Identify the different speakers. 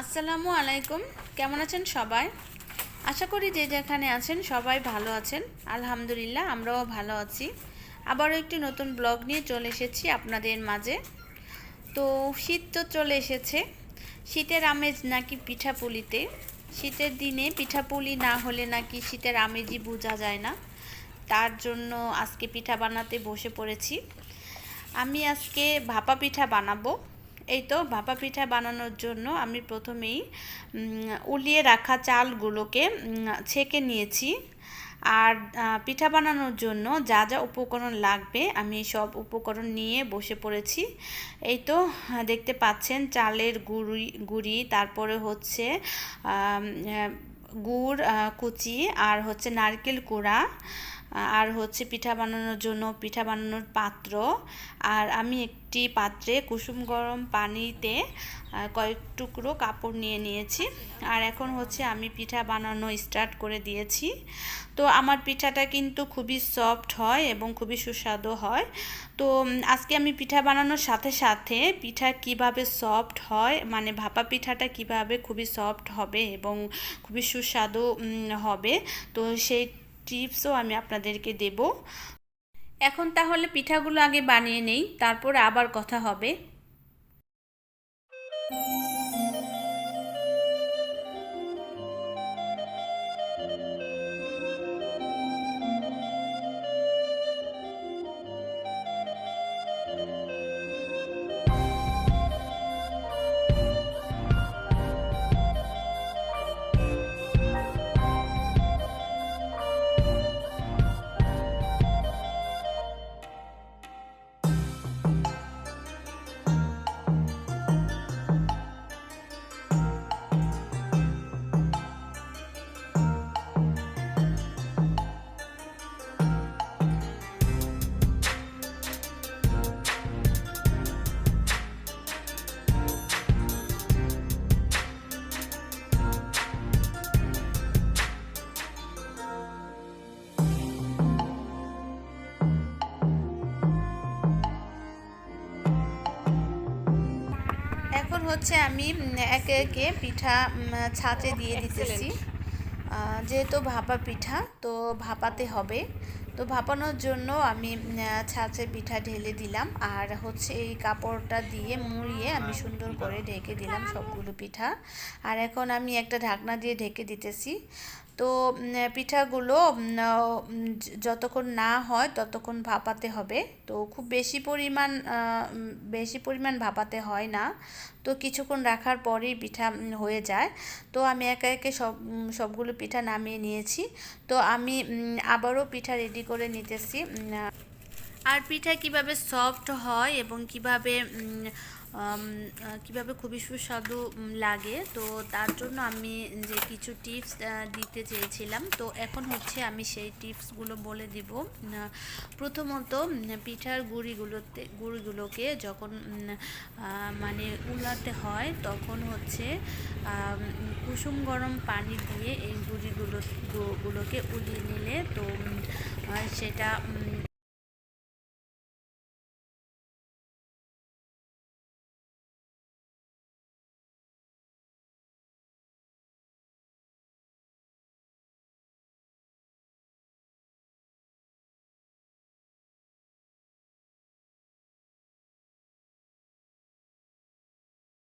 Speaker 1: আসসালামু আলাইকুম। কেমন আছেন সবাই? আশা করি যে যেখানে আছেন সবাই ভালো আছেন। আলহামদুলিল্লাহ, আমরাও ভালো আছি। আবারও একটি নতুন ব্লগ নিয়ে চলে এসেছি আপনাদের মাঝে। তো শীত তো চলে এসেছে। শীতের আমেজ নাকি পিঠাপুলিতে। শীতের দিনে পিঠাপুলি না হলে নাকি শীতের আমেজই বোঝা যায় না। তার জন্য আজকে পিঠা বানাতে বসে পড়েছি। আমি আজকে ভাপা পিঠা বানাবো। এই তো ভাপা পিঠা বানানোর জন্য আমি প্রথমেই উলিয়ে রাখা চালগুলোকে ছেঁকে নিয়েছি। আর পিঠা বানানোর জন্য যা যা উপকরণ লাগবে আমি সব উপকরণ নিয়ে বসে পড়েছি। এই তো, দেখতে পাচ্ছেন চালের গুড়ি গুড়ি, তারপরে হচ্ছে গুড় কুচি, আর হচ্ছে নারকেল কুড়া। আর হচ্ছে পিঠা বানানোর জন্য পিঠা বানানোর পাত্র। আর আমি একটি পাত্রে কুসুম গরম পানিতে কয়েক টুকরো কাপড় নিয়ে নিয়েছি। আর এখন হচ্ছে আমি পিঠা বানানো স্টার্ট করে দিয়েছি। তো আমার পিঠাটা কিন্তু খুবই সফট হয় এবং খুবই সুস্বাদু হয়। তো আজকে আমি পিঠা বানানোর সাথে সাথে পিঠা কীভাবে সফট হয় মানে ভাপা পিঠাটা কীভাবে খুবই সফট হবে এবং খুবই সুস্বাদু হবে, তো সেই টিপসও আমি আপনাদেরকে দেব। এখন তাহলে পিঠাগুলো আগে বানিয়ে নেই তারপর আবার কথা হবে। হচ্ছে আমি একে একে পিঠা ছাঁচে দিয়ে দিতেছি। যেহেতু ভাপা পিঠা তো ভাপাতে হবে। তো ভাপানোর জন্য আমি ছাঁচে পিঠা ঢেলে দিলাম। আর হচ্ছে এই কাপড়টা দিয়ে মুড়িয়ে আমি সুন্দর করে ঢেকে দিলাম সবগুলো পিঠা। আর এখন আমি একটা ঢাকনা দিয়ে ঢেকে দিতেছি। তো পিঠাগুলো যতক্ষণ না হয় ততক্ষণ ভাপাতে হবে। তো খুব বেশি পরিমাণ বেশি পরিমাণ ভাপাতে হয় না। তো কিছুক্ষণ রাখার পরেই পিঠা হয়ে যায়। তো আমি একে একে সব সবগুলো পিঠা নামিয়ে নিয়েছি। তো আমি আবারও পিঠা রেডি করে নিতেছি আর পিঠা কীভাবে সফট হয় এবং কীভাবে কীভাবে খুবই সুস্বাদু লাগে। তো তার জন্য আমি যে কিছু টিপস দিতে চেয়েছিলাম। তো এখন হচ্ছে আমি সেই টিপসগুলো বলে দিব। প্রথমত, পিঠার গুঁড়িগুলোতে, গুঁড়িগুলোকে যখন মানে উলাতে হয়, তখন হচ্ছে কুসুম গরম পানি দিয়ে এই গুঁড়িগুলো গুলোকে উলিয়ে নিলে তো সেটা